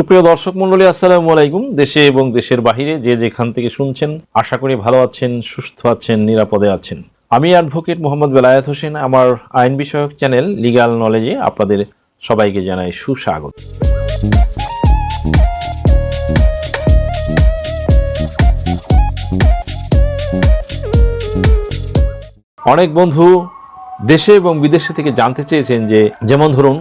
সুপ্রিয় দর্শক মন্ডলী আসসালামু আলাইকুম। দেশে এবং দেশের বাহিরে যে যেখান থেকে শুনছেন, আশা করি ভালো আছেন, সুস্থ আছেন, নিরাপদে আছেন। আমি অ্যাডভোকেট মোহাম্মদ বেলায়েত হোসেন। আমার আইন বিষয়ক চ্যানেল লিগ্যাল নলেজে আপনাদের সবাইকে জানাই সুস্বাগত। অনেক বন্ধু দেশে এবং বিদেশে থেকে জানতে চেয়েছেন যে, যেমন ধরুন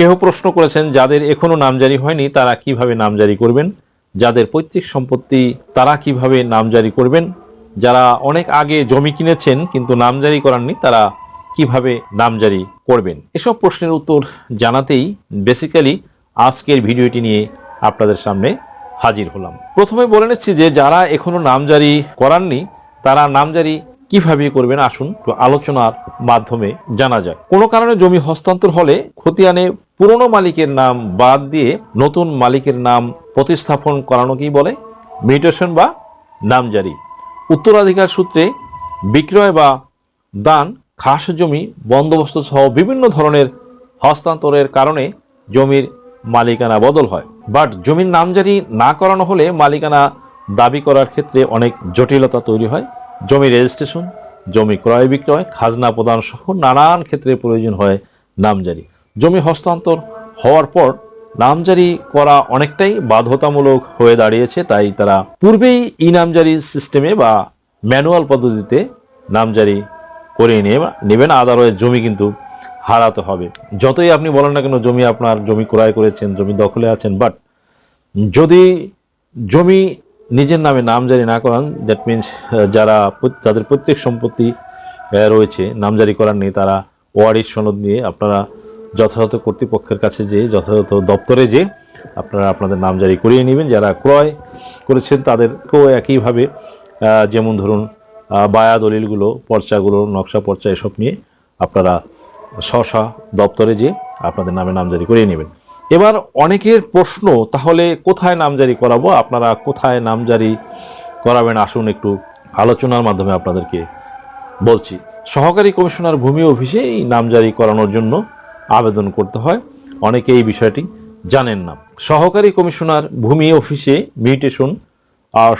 কেহ প্রশ্ন করেছেন, যাদের এখনও নামজারি হয়নি, তারা কীভাবে নামজারি করবেন? যাদের পৈতৃক সম্পত্তি, তারা কীভাবে নামজারি করবেন? যারা অনেক আগে জমি কিনেছেন, কিন্তু নামজারি করাননি, তারা কীভাবে নামজারি করবেন? এসব প্রশ্নের উত্তর জানাতেই বেসিক্যালি আজকের ভিডিওটি নিয়ে আপনাদের সামনে হাজির হলাম। প্রথমে বলে নিচ্ছি যে, যারা এখনও নামজারি করাননি, তারা নামজারি কীভাবে করবেন আসুন আলোচনার মাধ্যমে জানা যায় কোনো কারণে জমি হস্তান্তর হলে খতিয়ানে পুরনো মালিকের নাম বাদ দিয়ে নতুন মালিকের নাম প্রতিস্থাপন করানোকেই বলে? মিউটেশন বা নামজারি। উত্তরাধিকার সূত্রে বিক্রয় বা দান, খাস জমি, বন্দোবস্ত সহ বিভিন্ন ধরনের হস্তান্তরের কারণে জমির মালিকানা বদল হয়। বাট জমির নামজারি না করানো হলে মালিকানা দাবি করার ক্ষেত্রে অনেক জটিলতা তৈরি হয়। জমি রেজিস্ট্রেশন জমি ক্রয় বিক্রয়, খাজনা প্রদান সহ নানান ক্ষেত্রে প্রয়োজন হয় নামজারি। জমি হস্তান্তর হওয়ার পর নামজারি করা অনেকটাই বাধ্যতামূলক হয়ে দাঁড়িয়েছে, তাই তারা পূর্বেই ই নামজারি সিস্টেমে বা ম্যানুয়াল পদ্ধতিতে নামজারি করে নিয়ে নেবেন, আদারওয়াইজ জমি কিন্তু হারাতে হবে। যতই আপনি বলেন না কেন, জমি আপনার, জমি ক্রয় করেছেন, জমি দখলে আছেন বাট যদি জমি নিজের নামে নামজারি না করান দ্যাট মিনস যারা যাদের প্রত্যেক সম্পত্তি রয়েছে, নামজারি করার নেই, তারা ওয়ারিশ সনদ নিয়ে আপনারা যথাযথ কর্তৃপক্ষের কাছে যে যথাযথ দপ্তরে যে আপনারা আপনাদের নাম জারি করিয়ে নেবেন। যারা ক্রয় করেছেন তাদেরকেও একইভাবে যেমন ধরুন বায়া দলিলগুলো, পর্চাগুলো, নকশা পর্চা এসব নিয়ে আপনারা স্ব দপ্তরে যে আপনাদের নামে নামজারি করিয়ে নেবেন। এবার অনেকের প্রশ্ন, তাহলে কোথায় নামজারি করাবো? আপনারা কোথায় নামজারি করাবেন? আসুন একটু আলোচনার মাধ্যমে আপনাদেরকে বলছি। সহকারী কমিশনার ভূমি অফিসে এই নামজারি করানোর জন্য আবেদন করতে হয়। অনেকে এই বিষয়টি জানেন না। সহকারী কমিশনার ভূমি অফিসে মিউটেশন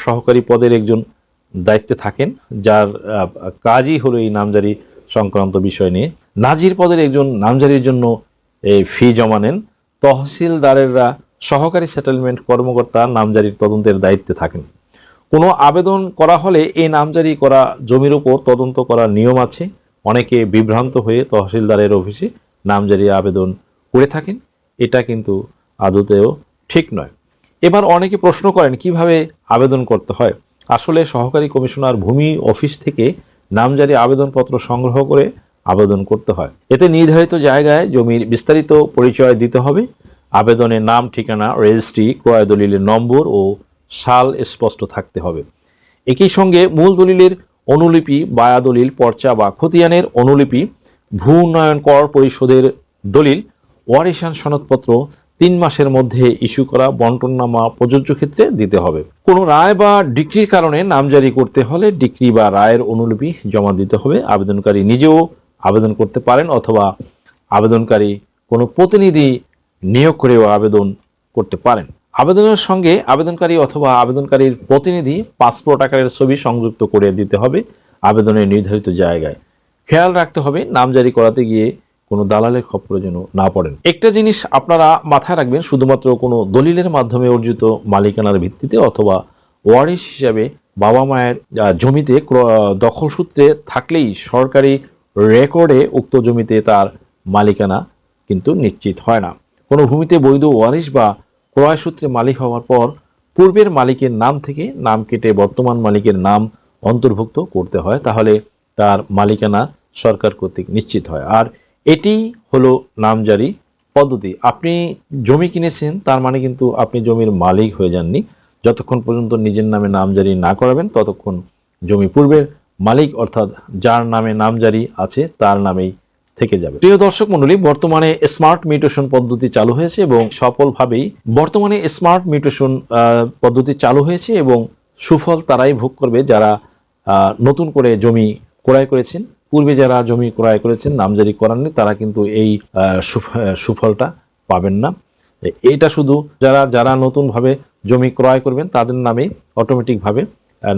সহকারী পদের একজন দায়িত্বে থাকেন, যার কাজই হলো এই নামজারি সংক্রান্ত বিষয় নিয়ে। নাজির পদের একজন নামজারির জন্য এই ফি জমা নেন। তহসিলদারেরা সহকারী সেটেলমেন্ট কর্মকর্তা নামজারির তদন্তের দায়িত্বে থাকেন। কোনো আবেদন করা হলে এই নামজারি করা জমির উপর তদন্ত করার নিয়ম আছে। অনেকে বিভ্রান্ত হয়ে তহসিলদারের অফিসে নামজারি আবেদন করে থাকেন, এটা কিন্তু আদতেও ঠিক নয়। এবার অনেকে প্রশ্ন করেন, কীভাবে আবেদন করতে হয়? আসলে সহকারী কমিশনার ভূমি অফিস থেকে নামজারি আবেদনপত্র সংগ্রহ করে আবেদন করতে হয়। এতে নির্ধারিত জায়গায় জমির বিস্তারিত পরিচয় দিতে হবে। আবেদনের নাম, ঠিকানা, রেজিস্ট্রি, ক্রয় দলিলের নম্বর ও সাল স্পষ্ট থাকতে হবে। একই সঙ্গে মূল দলিলের অনুলিপি, বায়া দলিল, পর্চা বা খতিয়ানের অনুলিপি ভূ উন্নয়ন কর পরিশোধের দলিল, ওয়ারিশান সনদপত্র তিন মাসের মধ্যে ইস্যু করা বন্টননামা প্রযোজ্য ক্ষেত্রে দিতে হবে। কোনো রায় বা ডিক্রির কারণে নামজারি করতে হলে ডিক্রি বা রায়ের অনুলিপি জমা দিতে হবে। আবেদনকারী নিজেও আবেদন করতে পারেন অথবা আবেদনকারী কোনো প্রতিনিধি নিয়োগ করেও আবেদন করতে পারেন। আবেদনের সঙ্গে আবেদনকারী অথবা আবেদনকারীর প্রতিনিধি পাসপোর্ট আকারের ছবি সংযুক্ত করে দিতে হবে আবেদনের নির্ধারিত জায়গায়। খেয়াল রাখতে হবে নাম জারি করাতে গিয়ে কোনো দালালের খপ্পরে যেন না পড়েন। একটা জিনিস আপনারা মাথায় রাখবেন, শুধুমাত্র কোনো দলিলের মাধ্যমে অর্জিত মালিকানার ভিত্তিতে অথবা ওয়ারিশ হিসাবে বাবা মায়ের জমিতে দখল সূত্রে থাকলেই সরকারি রেকর্ডে উক্ত জমিতে তার মালিকানা কিন্তু নিশ্চিত হয় না। কোনো ভূমিতে বৈধ ওয়ারিশ বা ক্রয় সূত্রে মালিক হওয়ার পর পূর্বের মালিকের নাম থেকে নাম কেটে বর্তমান মালিকের নাম অন্তর্ভুক্ত করতে হয়, তাহলে তার মালিকানা সরকার কর্তৃক নিশ্চিত হয়। আর এটি হলো নামজারি পদ্ধতি। আপনি জমি কিনেছেন, তার মানে কিন্তু আপনি জমির মালিক হয়ে যাননি। যতক্ষণ পর্যন্ত নিজের নামে নামজারি না করাবেন, ততক্ষণ জমি পূর্বের মালিক, অর্থাৎ যার নামে নামজারি আছে, তার নামেই থেকে যাবে। প্রিয় দর্শক মন্ডলী বর্তমানে স্মার্ট মিউটেশন পদ্ধতি চালু হয়েছে এবং সফলভাবেই বর্তমানে স্মার্ট মিউটেশন পদ্ধতি চালু হয়েছে এবং সুফল তারাই ভোগ করবে যারা নতুন করে জমি ক্রয় করেছেন। পূর্বে যারা জমি ক্রয় করেছেন নামজারি করাননি, তারা কিন্তু এই সুফলটা পাবেন না। এটা শুধু যারা যারা নতুনভাবে জমি ক্রয় করবেন, তাদের নামে অটোমেটিকভাবে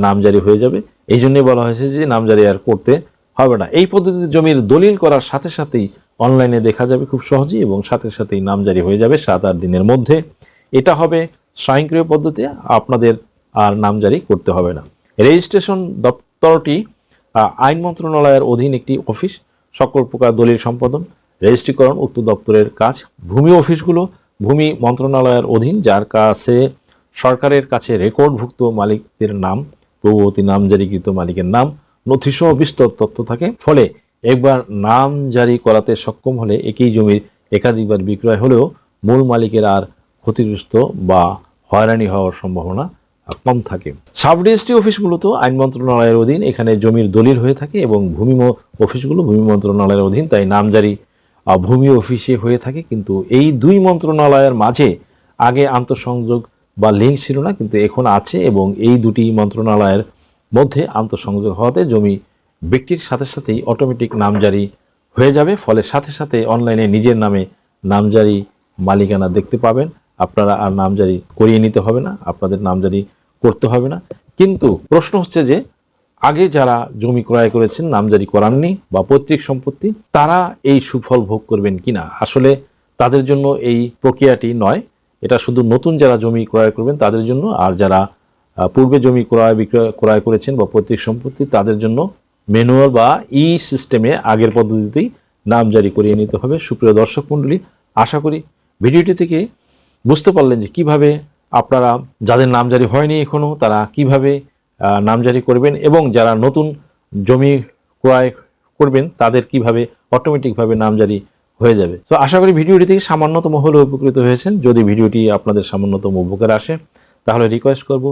নামজারি হয়ে যাবে। এই জন্যই বলা হয়েছে যে নামজারি আর করতে হবে না। এই পদ্ধতিতে জমির দলিল করার সাথে সাথেই অনলাইনে দেখা যাবে খুব সহজেই এবং সাথে সাথেই নামজারি হয়ে যাবে সাত আট দিনের মধ্যে। এটা হবে স্বয়ংক্রিয় পদ্ধতি, আপনাদের আর নামজারি করতে হবে না। রেজিস্ট্রেশন দপ্তরটি আইন মন্ত্রণালয়ের অধীন একটি অফিস, সকল প্রকার দলিল সম্পাদন, রেজিস্ট্রিকরণ, উক্ত দপ্তরের কাজ, ভূমি অফিসগুলো, ভূমি মন্ত্রণালয়ের অধীন, যার কাছে সরকারের কাছে রেকর্ডভুক্ত মালিকদের নাম পূর্ববর্তী নামজারিকৃত মালিকের নাম, নথিসহ বিস্তর তথ্য থাকে। ফলে একবার নাম জারি করাতে সক্ষম হলে একই জমির একাধিকবার বিক্রয় হলেও মূল মালিকের আর ক্ষতিগ্রস্ত বা হয়রানি হওয়ার সম্ভাবনা কম থাকে। সাব রেজিস্ট্রি অফিসগুলো তো আইন মন্ত্রণালয়ের অধীন, এখানে জমির দলিল হয়ে থাকে এবং ভূমি অফিসগুলো ভূমি মন্ত্রণালয়ের অধীন, তাই নামজারি ভূমি অফিসে হয়ে থাকে, কিন্তু এই দুই মন্ত্রণালয়ের মাঝে আগে আন্তঃসংযোগ বা লিঙ্ক ছিল না, কিন্তু এখন আছে এবং এই দুটি মন্ত্রণালয়ের মধ্যে আন্তঃসংযোগ হওয়াতে জমি ব্যক্তির সাথে সাথেই অটোমেটিক নামজারি হয়ে যাবে। ফলে সাথে সাথে অনলাইনে নিজের নামে নামজারি মালিকানা দেখতে পাবেন। আপনারা আর নামজারি করিয়ে নিতে হবে না, আপনাদের নামজারি করতে হবে না। কিন্তু প্রশ্ন হচ্ছে যে, আগে যারা জমি ক্রয় করেছেন, নামজারি করাননি বা পৈতৃক সম্পত্তি, তারা এই সুফল ভোগ করবেন কিনা? আসলে তাদের জন্য এই প্রক্রিয়াটি নয়। এটা শুধু নতুন যারা জমি ক্রয় করবেন, তাদের জন্য, আর যারা পূর্বে জমি ক্রয় বিক্রয়, ক্রয় করেছেন বা পৈতৃক সম্পত্তি, তাদের জন্য ম্যানুয়াল বা ই সিস্টেমে আগের পদ্ধতিতেই নাম জারি করিয়ে নিতে হবে। সুপ্রিয় দর্শক মণ্ডলী, আশা করি ভিডিওটি থেকে বুঝতে পারলেন যে কীভাবে আপনারা, যাদের নামজারি হয়নি এখনও তারা কীভাবে নামজারি করবেন এবং যারা নতুন জমি ক্রয় করবেন, তাদের কীভাবে অটোমেটিকভাবে নামজারি হয়ে যাবে। তো আশা করি ভিডিওটি থেকে সামান্যতম হলেও উপকৃত হয়েছেন। যদি ভিডিওটি আপনাদের সামান্যতম উপকার আসে, তাহলে রিকোয়েস্ট করব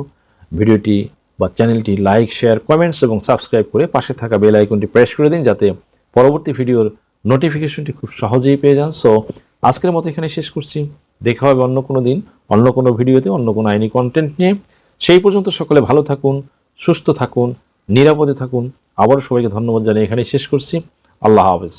ভিডিওটি বা চ্যানেলটি লাইক শেয়ার কমেন্টস এবং সাবস্ক্রাইব করে পাশে থাকা বেল আইকনটি প্রেস করে দিন যাতে পরবর্তী ভিডিওর নোটিফিকেশনটি খুব সহজেই পেয়ে যান। সো আজকের মতো এখানে শেষ করছি। দেখা হবে অন্য কোনো দিন, অন্য কোনো ভিডিওতে, অন্য কোনো আইনি কন্টেন্ট নিয়ে। সেই পর্যন্ত সকলে ভালো থাকুন, সুস্থ থাকুন, নিরাপদে থাকুন। আবারও সবাইকে ধন্যবাদ জানিয়ে এখানেই শেষ করছি। আল্লাহ হাফেজ।